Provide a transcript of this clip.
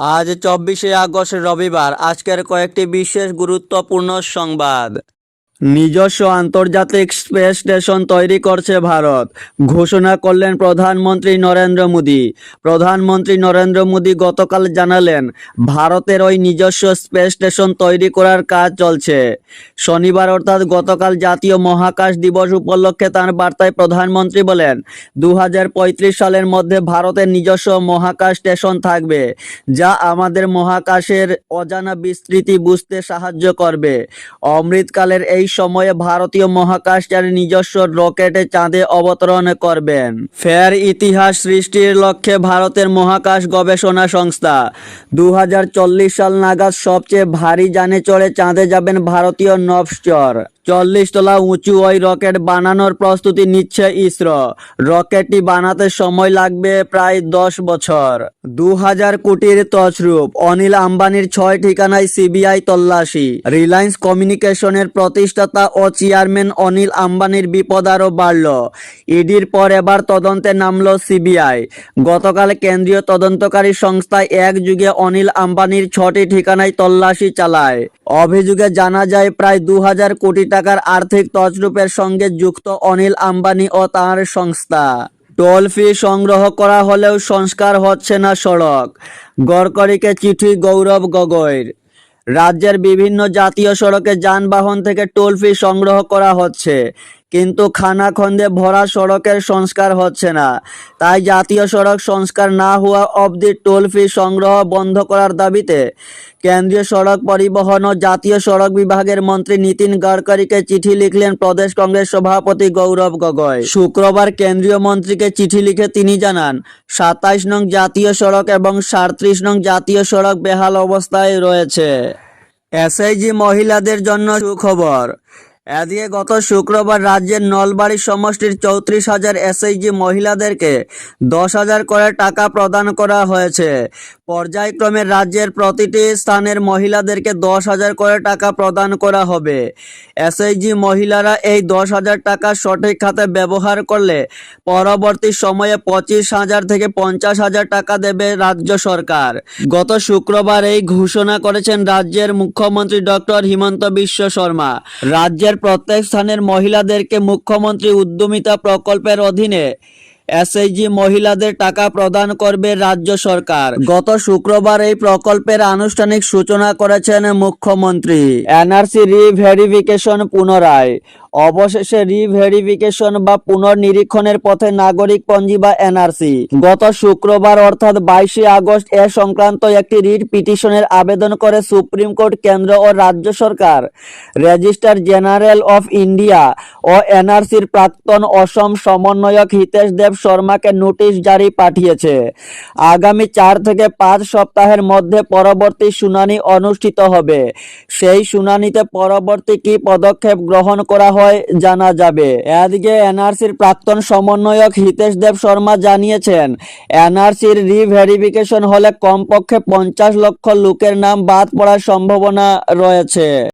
আজ চব্বিশে আগস্ট রবিবার। আজকের কয়েকটি বিশেষ গুরুত্বপূর্ণ সংবাদ। নিজস্ব আন্তর্জাতিক স্পেস স্টেশন তৈরি করছে ভারত। ঘোষণা করলেন প্রধানমন্ত্রী নরেন্দ্র মোদী। প্রধানমন্ত্রী নরেন্দ্র মোদী গতকাল জানালেন, ভারতের ওই নিজস্ব স্পেস স্টেশন তৈরি করার কাজ চলছে। শনিবার অর্থাৎ গতকাল জাতীয় মহাকাশ দিবস উপলক্ষে তার বার্তায় প্রধানমন্ত্রী বলেন দু হাজার পঁয়ত্রিশ সালের মধ্যে ভারতের নিজস্ব মহাকাশ স্টেশন থাকবে, যা আমাদের মহাকাশের অজানা বিস্তৃতি বুঝতে সাহায্য করবে। অমৃতকালের এই সময়ে ভারতীয় মহাকাশচারী নিজস্ব রকেটে চাঁদে অবতরণ করবেন। ফের ইতিহাস সৃষ্টির লক্ষ্যে ভারতের মহাকাশ গবেষণা সংস্থা। দু হাজার চল্লিশ সাল নাগাদ সবচেয়ে ভারী যানে চড়ে চাঁদে যাবেন ভারতীয় নভশ্চর। চল্লিশ তলা উঁচু ওই রকেট বানানোর প্রস্তুতি নিচ্ছে ইসরো। রকেটটি বানাতে সময় লাগবে প্রায় দশ বছর। দু হাজার কোটির তছরূপ, অনিল আম্বানির ছয় ঠিকানায় সিবিআই তল্লাশি। রিলায়েন্স কমিউনিকেশনের প্রতিষ্ঠাতা ও চেয়ারম্যান অনিল আম্বানির বিপদ আরও বাড়ল। ইডির পর এবার তদন্তে নামল সিবিআই। গতকাল কেন্দ্রীয় তদন্তকারী সংস্থা এক যুগে অনিল আম্বানির ছটি ঠিকানায় তল্লাশি চালায়। অভিযোগে জানা যায়, প্রায় দু হাজার কোটি টাকার আর্থিক তছরূপের সঙ্গে যুক্ত অনিল আম্বানি ও তার সংস্থা। টোল ফি সংগ্রহ করা হলেও সংস্কার হচ্ছে না সড়ক। গড়করিকে চিঠি গৌরব গগৈর। রাজ্যের বিভিন্ন জাতীয় সড়কে যানবাহন থেকে টোল ফি সংগ্রহ করা হচ্ছে। কিন্তু খানাখন্দে ভরা সড়কের সংস্কার হচ্ছে না। তাই জাতীয় সড়ক সংস্কার না হওয়া অবধি টোল ফি সংগ্রহ বন্ধ করার দাবিতে কেন্দ্রীয় সড়ক পরিবহন ও জাতীয় সড়ক বিভাগের মন্ত্রী নীতিন গডকরিকে চিঠি লিখলেন প্রদেশ কংগ্রেস সভাপতি গৌরব গগৈ। শুক্রবার কেন্দ্রীয় মন্ত্রীকে চিঠি লিখে তিনি জানান, সাতাইশ নং জাতীয় সড়ক এবং সাঁত্রিশ নং জাতীয় সড়ক বেহাল অবস্থায় রয়েছে। এসআইজি মহিলাদের জন্য সুখবর। এদিকে গত শুক্রবার রাজ্যের নলবাড়ি সমষ্টির চৌত্রিশ হাজার এসএইচজি মহিলাদেরকে দশ হাজার করে টাকা প্রদান করা হয়েছে। পর্যায়ক্রমে রাজ্যের প্রতিটি স্থানের মহিলাদেরকে দশ হাজার করে টাকা প্রদান করা হবে। এসএইচজি মহিলারা এই দশ হাজার টাকা সঠিক খাতে ব্যবহার করলে পরবর্তী সময়ে পঁচিশ হাজার থেকে পঞ্চাশ হাজার টাকা দেবে রাজ্য সরকার। গত শুক্রবার এই ঘোষণা করেছেন রাজ্যের মুখ্যমন্ত্রী ডক্টর হিমন্ত বিশ্ব শর্মা। রাজ্যের প্রত্যেক স্থানের মহিলাদেরকে মুখ্যমন্ত্রী উদ্যমিতা প্রকল্পের অধীনে এসএইচজি মহিলাদের টাকা প্রদান করবে রাজ্য সরকার। গত শুক্রবার এই প্রকল্পের আনুষ্ঠানিক সূচনা করেছেন মুখ্যমন্ত্রী। এনআরসি রিভেরিফিকেশন পুনরায়। অবশেষে রিভেরিফিকেশন বা পুনর্নিরীক্ষণের পথে নাগরিক পঞ্জি বা এনআরসি। গত শুক্রবার অর্থাৎ বাইশে আগস্ট এ সংক্রান্ত একটি রিট পিটিশনের আবেদন করে সুপ্রিম কোর্ট কেন্দ্র ও রাজ্য সরকার। রেজিস্ট্রার জেনারেল অফ ইন্ডিয়া ও এনআরসির প্রাক্তন অসম সমন্বয়ক হিতেশ দেব শর্মাকে নোটিশ জারি পাঠিয়েছে। আগামী চার থেকে পাঁচ সপ্তাহের মধ্যে পরবর্তী শুনানি অনুষ্ঠিত হবে। সেই শুনানিতে পরবর্তী কি পদক্ষেপ গ্রহণ করা হয় জানা যাবে। এদিকে এনআরসির প্রাক্তন সমন্বয়ক হিতেশ দেব শর্মা জানিয়েছেন, এনআরসির রিভেরিফিকেশন হলে কমপক্ষে পঞ্চাশ লক্ষ লোকের নাম বাদ পড়ার সম্ভাবনা রয়েছে।